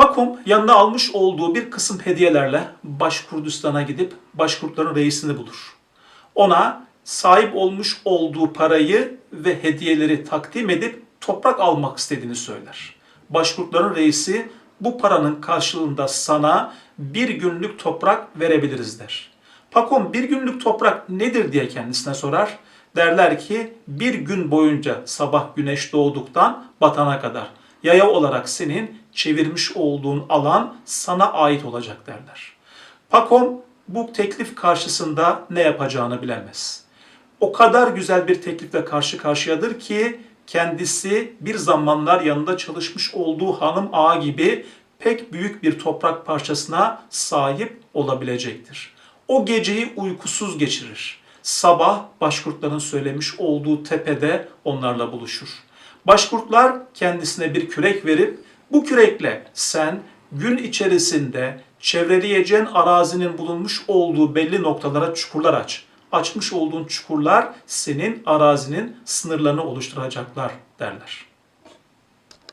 Pakum yanına almış olduğu bir kısım hediyelerle Başkurdistan'a gidip Başkurtların reisini bulur. Ona sahip olmuş olduğu parayı ve hediyeleri takdim edip toprak almak istediğini söyler. Başkurtların reisi bu paranın karşılığında sana bir günlük toprak verebiliriz der. Pakom bir günlük toprak nedir diye kendisine sorar. Derler ki bir gün boyunca sabah güneş doğduktan batana kadar yaya olarak senin çevirmiş olduğun alan sana ait olacak derler. Pakom bu teklif karşısında ne yapacağını bilemez. O kadar güzel bir teklifle karşı karşıyadır ki kendisi bir zamanlar yanında çalışmış olduğu hanım ağa gibi pek büyük bir toprak parçasına sahip olabilecektir. O geceyi uykusuz geçirir. Sabah başkurtların söylemiş olduğu tepede onlarla buluşur. Başkurtlar kendisine bir kürek verip bu kürekle sen gün içerisinde çevreleyeceğin arazinin bulunmuş olduğu belli noktalara çukurlar aç. Açmış olduğun çukurlar senin arazinin sınırlarını oluşturacaklar derler.